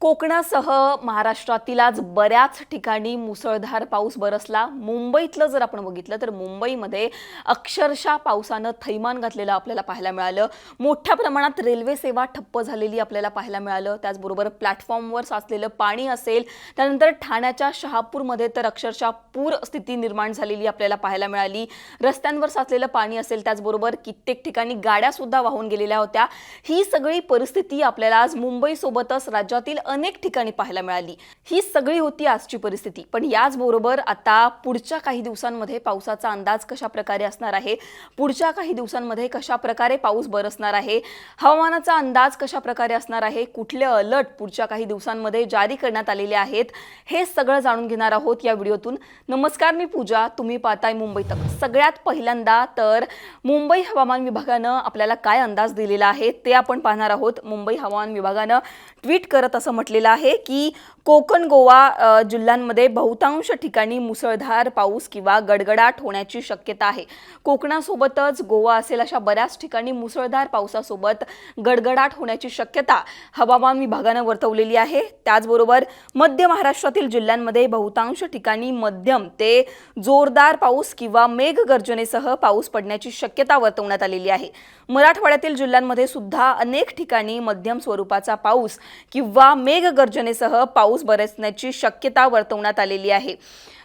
कोकणासह महाराष्ट्रातील आज बऱ्याच ठिकाणी मुसळधार पाऊस बरसला. मुंबईतलं जर आपण बघितलं तर मुंबईमध्ये अक्षरशः पावसानं थैमान घातलेलं आपल्याला पाहायला मिळालं. मोठ्या प्रमाणात रेल्वे सेवा ठप्प झालेली आपल्याला पाहायला मिळालं. त्याचबरोबर प्लॅटफॉर्मवर साचलेलं पाणी असेल. त्यानंतर ठाण्याच्या शहापूरमध्ये तर अक्षरशः पूर स्थिती निर्माण झालेली आपल्याला पाहायला मिळाली. रस्त्यांवर साचलेलं पाणी असेल त्याचबरोबर कित्येक ठिकाणी गाड्यासुद्धा वाहून गेलेल्या होत्या. ही सगळी परिस्थिती आपल्याला आज मुंबईसोबतच राज्यातील अनेक ठिकाणी पाहायला मिळाली. ही सगळी होती आजची परिस्थिती. पण याचबरोबर आता पुढच्या काही दिवसांमध्ये पावसाचा अंदाज कशा प्रकारे असणार आहे? पुढच्या काही दिवसांमध्ये कशा प्रकारे पाऊस बरसणार आहे? हवामानाचा अंदाज कशा प्रकारे असणार आहे? कुठले अलर्ट पुढच्या काही दिवसांमध्ये जारी करण्यात आलेले आहेत? हे सगळं जाणून घेणार आहोत या व्हिडिओतून. नमस्कार मी पूजा. तुम्ही पाहताय मुंबई तक. सगळ्यात पहिल्यांदा तर मुंबई हवामान विभागानं आपल्याला काय अंदाज दिलेला आहे ते आपण पाहणार आहोत. मुंबई हवामान विभागानं ट्विट करत असं म्हटलेलं आहे की कोकण गोवा जिल्ह्यांमध्ये बहुतांश ठिकाणी मुसळधार पाऊस किंवा गडगडाट होण्याची शक्यता आहे. कोकणासोबतच गोवा असेल अशा बऱ्याच ठिकाणी मुसळधार पावसासोबत गडगडाट होण्याची शक्यता हवामान विभागानं वर्तवलेली आहे. त्याचबरोबर मध्य महाराष्ट्रातील जिल्ह्यांमध्ये बहुतांश ठिकाणी मध्यम ते जोरदार पाऊस किंवा मेघगर्जनेसह पाऊस पडण्याची शक्यता वर्तवण्यात आलेली आहे. मराठवाड्यातील जिल्ह्यांमध्ये सुद्धा अनेक ठिकाणी मध्यम स्वरूपाचा पाऊस किंवा मेघगर्जनेसह पाऊस बरसण्याची शक्यता वर्तवण्यात आलेली आहे.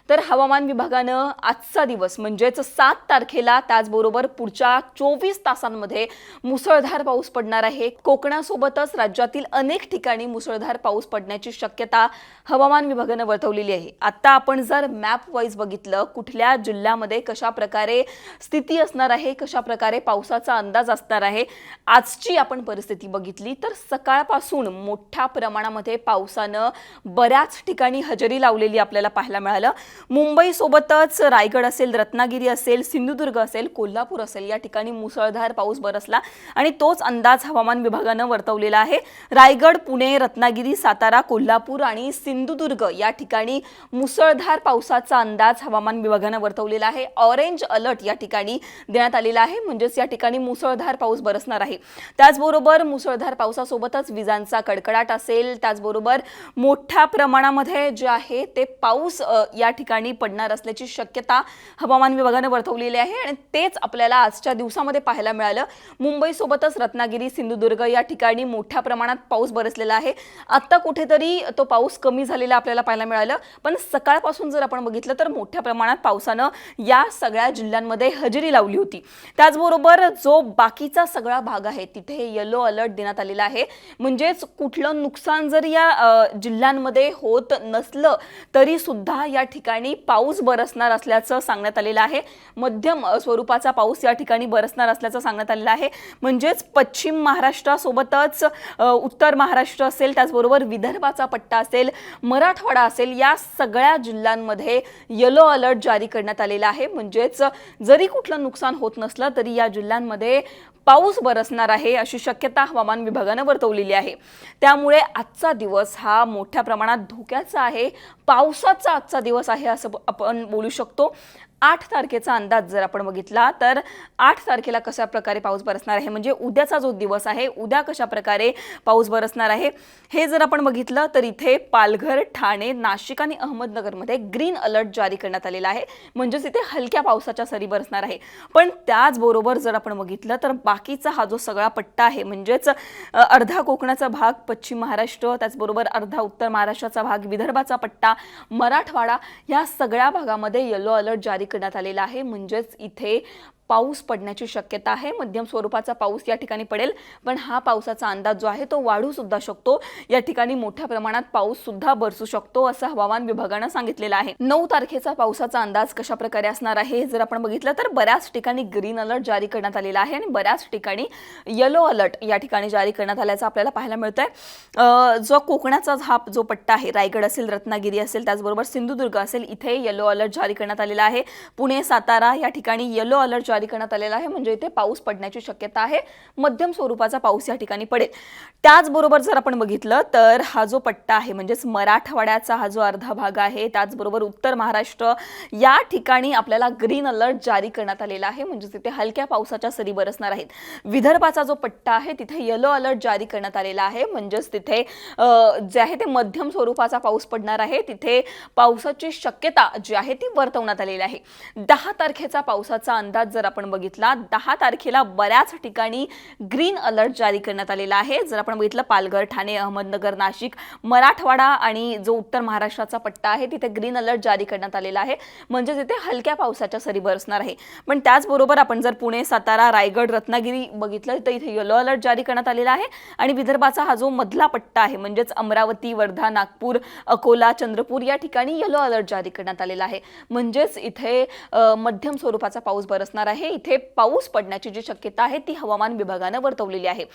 तर हवामान विभागानं आजचा दिवस म्हणजेच सात तारखेला त्याचबरोबर पुढच्या चोवीस तासांमध्ये मुसळधार पाऊस पडणार आहे. कोकणासोबतच राज्यातील अनेक ठिकाणी मुसळधार पाऊस पडण्याची शक्यता हवामान विभागानं वर्तवलेली आहे. आता आपण जर मॅप वाईज बघितलं कुठल्या जिल्ह्यामध्ये कशा प्रकारे स्थिती असणार आहे कशा प्रकारे पावसाचा अंदाज असणार आहे आजची आपण परिस्थिती बघितली तर सकाळपासून मोठ्या प्रमाणामध्ये पावसानं बऱ्याच ठिकाणी हजेरी लावलेली आपल्याला पाहायला मिळालं. मुंबईसोबतच रायगड असेल रत्नागिरी असेल सिंधुदुर्ग असेल कोल्हापूर असेल या ठिकाणी मुसळधार पाऊस बरसला आणि तोच अंदाज हवामान विभागानं वर्तवलेला आहे. रायगड पुणे रत्नागिरी सातारा कोल्हापूर आणि सिंधुदुर्ग या ठिकाणी मुसळधार पावसाचा अंदाज हवामान विभागानं वर्तवलेला आहे. ऑरेंज अलर्ट या ठिकाणी देण्यात आलेला आहे म्हणजेच या ठिकाणी मुसळधार पाऊस बरसणार आहे. त्याचबरोबर मुसळधार पावसासोबतच विजांचा कडकडाट असेल. त्याचबरोबर मोठ्या प्रमाणामध्ये जे आहे ते पाऊस या ठिकाणी पडणार असल्याची शक्यता हवामान विभागानं वर्तवलेली आहे आणि तेच आपल्याला आजच्या दिवसामध्ये पाहायला मिळालं. मुंबईसोबतच रत्नागिरी सिंधुदुर्ग या ठिकाणी मोठ्या प्रमाणात पाऊस बरसलेला आहे. आत्ता कुठेतरी तो पाऊस कमी झालेला आपल्याला पाहायला मिळालं. पण सकाळपासून जर आपण बघितलं तर मोठ्या प्रमाणात पावसानं या सगळ्या जिल्ह्यांमध्ये हजेरी लावली होती. त्याचबरोबर जो बाकीचा सगळा भाग आहे तिथे येलो अलर्ट देण्यात आलेला आहे. म्हणजेच कुठलं नुकसान जर या जिल्ह्यांमध्ये होत नसलं तरी सुद्धा या ठिकाणी पाऊस बरसणार असल्याचं सांगण्यात आलेलं आहे. मध्यम स्वरूपाचा पाऊस या ठिकाणी बरसणार असल्याचं सांगण्यात आलेलं आहे. म्हणजेच पश्चिम महाराष्ट्रासोबतच उत्तर महाराष्ट्र असेल त्याचबरोबर विदर्भाचा पट्टा असेल मराठवाडा असेल या सगळ्या जिल्ह्यांमध्ये येलो अलर्ट जारी करण्यात आलेला आहे. म्हणजेच जरी कुठलं नुकसान होत नसलं तरी या जिल्ह्यांमध्ये पाऊस बरसणार आहे अशी शक्यता हवामान विभागानं वर्तवलेली आहे. त्यामुळे आजचा दिवस हा मोठ्या प्रमाणात धोक्याचा आहे. पावसाचा आजचा दिवस आहे असं आपण बोलू शकतो. आठ तारखेचा अंदाज जर आपण बघितला तर आठ तारखेला कशा प्रकारे पाऊस बरसणार आहे? म्हणजे उद्याचा जो दिवस आहे उद्या कशा प्रकारे पाऊस बरसणार आहे? हे जर आपण बघितलं तर इथे पालघर ठाणे नाशिक आणि अहमदनगरमध्ये ग्रीन अलर्ट जारी करण्यात आलेला आहे. म्हणजेच इथे हलक्या पावसाच्या सरी बरसणार आहे. पण त्याचबरोबर जर आपण बघितलं तर बाकीचा हा जो सगळा पट्टा आहे म्हणजेच अर्धा कोकणाचा भाग पश्चिम महाराष्ट्र त्याचबरोबर अर्धा उत्तर महाराष्ट्राचा भाग विदर्भाचा पट्टा मराठवाडा या सगळ्या भागामध्ये येलो अलर्ट जारी करण्यात आलेला आहे. म्हणजेच इथे पाऊस पडण्याची शक्यता आहे. मध्यम स्वरूपाचा पाऊस या ठिकाणी पडेल. पण हा पावसाचा अंदाज जो आहे तो वाढू सुद्धा शकतो. या ठिकाणी मोठ्या प्रमाणात पाऊस सुद्धा बरसू शकतो असं हवामान विभागानं सांगितलेलं आहे. नऊ तारखेचा पावसाचा अंदाज कशा प्रकारे असणार आहे जर आपण बघितलं तर बऱ्याच ठिकाणी ग्रीन अलर्ट जारी करण्यात आलेला आहे आणि बऱ्याच ठिकाणी येलो अलर्ट या ठिकाणी जारी करण्यात आल्याचं आपल्याला पाहायला मिळत आहे जो कोकणाचा हा जो पट्टा आहे रायगड असेल रत्नागिरी असेल त्याचबरोबर सिंधुदुर्ग असेल इथे येलो अलर्ट जारी करण्यात आलेला आहे. पुणे सातारा या ठिकाणी येलो अलर्ट जारी करण्यात आलेला आहे. म्हणजे इथे पाऊस पडण्याची शक्यता आहे. मध्यम स्वरूपाचा पाऊस या ठिकाणी पडेल. त्याचबरोबर जर आपण बघितलं तर हा जो पट्टा आहे म्हणजेच मराठवाड्याचा हा जो अर्धा भाग आहे त्याचबरोबर उत्तर महाराष्ट्र या ठिकाणी आपल्याला ग्रीन अलर्ट जारी करण्यात आलेला आहे. म्हणजे तिथे हलक्या पावसाच्या सरी बरसणार आहेत. विदर्भाचा जो पट्टा आहे तिथे येलो अलर्ट जारी करण्यात आलेला आहे. म्हणजेच तिथे जे आहे ते मध्यम स्वरूपाचा पाऊस पडणार आहे. तिथे पावसाची शक्यता जी आहे ती वर्तवण्यात आलेली आहे. दहा तारखेचा पावसाचा अंदाज जर आपण बघितला दहा तारखेला बऱ्याच ठिकाणी ग्रीन अलर्ट जारी करण्यात आलेला आहे. जर आपण बघितलं पालघर ठाणे अहमदनगर नाशिक मराठवाडा आणि जो उत्तर महाराष्ट्राचा पट्टा आहे तिथे ग्रीन अलर्ट जारी करण्यात आलेला आहे. म्हणजे तिथे हलक्या पावसाच्या सरी बरसणार आहे. पण त्याचबरोबर आपण जर पुणे सातारा रायगड रत्नागिरी बघितलं तर इथे येलो अलर्ट जारी करण्यात आलेला आहे. आणि विदर्भाचा हा जो मधला पट्टा आहे म्हणजेच अमरावती वर्धा नागपूर अकोला चंद्रपूर या ठिकाणी येलो अलर्ट जारी करण्यात आलेला आहे. म्हणजेच इथे मध्यम स्वरूपाचा पाऊस बरसणार आहे. इथे पाऊस पडण्याची जी शक्यता आहे ती हवामान विभागानं वर्तवलेली आहे.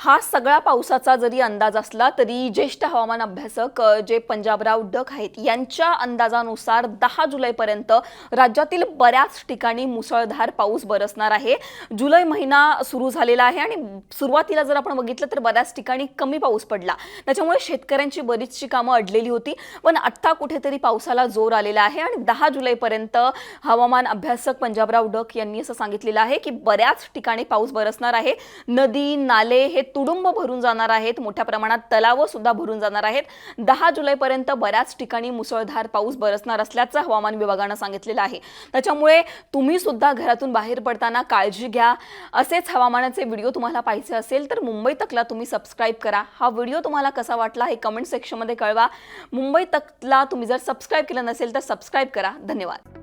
हा सगळा पावसाचा जरी अंदाज असला तरी ज्येष्ठ हवामान अभ्यासक जे पंजाबराव डक आहेत यांच्या अंदाजानुसार दहा जुलैपर्यंत राज्यातील बऱ्याच ठिकाणी मुसळधार पाऊस बरसणार आहे. जुलै महिना सुरू झालेला आहे आणि सुरुवातीला जर आपण बघितलं तर बऱ्याच ठिकाणी कमी पाऊस पडला. त्याच्यामुळे शेतकऱ्यांची बरीचशी कामं अडलेली होती पण आत्ता कुठेतरी पावसाला जोर आलेला आहे आणि दहा जुलैपर्यंत हवामान अभ्यासक पंजाबराव डक यांनी असं सांगितलेलं आहे की बऱ्याच ठिकाणी पाऊस बरसणार आहे. नदी नाले हे तुडुंब भरून जाणार आहेत. मोठ्या प्रमाणात तलावं सुद्धा भरून जाणार आहेत. दहा जुलैपर्यंत बऱ्याच ठिकाणी मुसळधार पाऊस बरसणार असल्याचं हवामान विभागानं सांगितलेलं आहे. त्याच्यामुळे तुम्ही सुद्धा घरातून बाहेर पडताना काळजी घ्या. असेच हवामानाचे व्हिडिओ तुम्हाला पाहिजे असेल तर मुंबई तकला तुम्ही सबस्क्राईब करा. हा व्हिडिओ तुम्हाला कसा वाटला हे कमेंट सेक्शनमध्ये कळवा. मुंबई तकला तुम्ही जर सबस्क्राईब केलं नसेल तर सबस्क्राईब करा. धन्यवाद.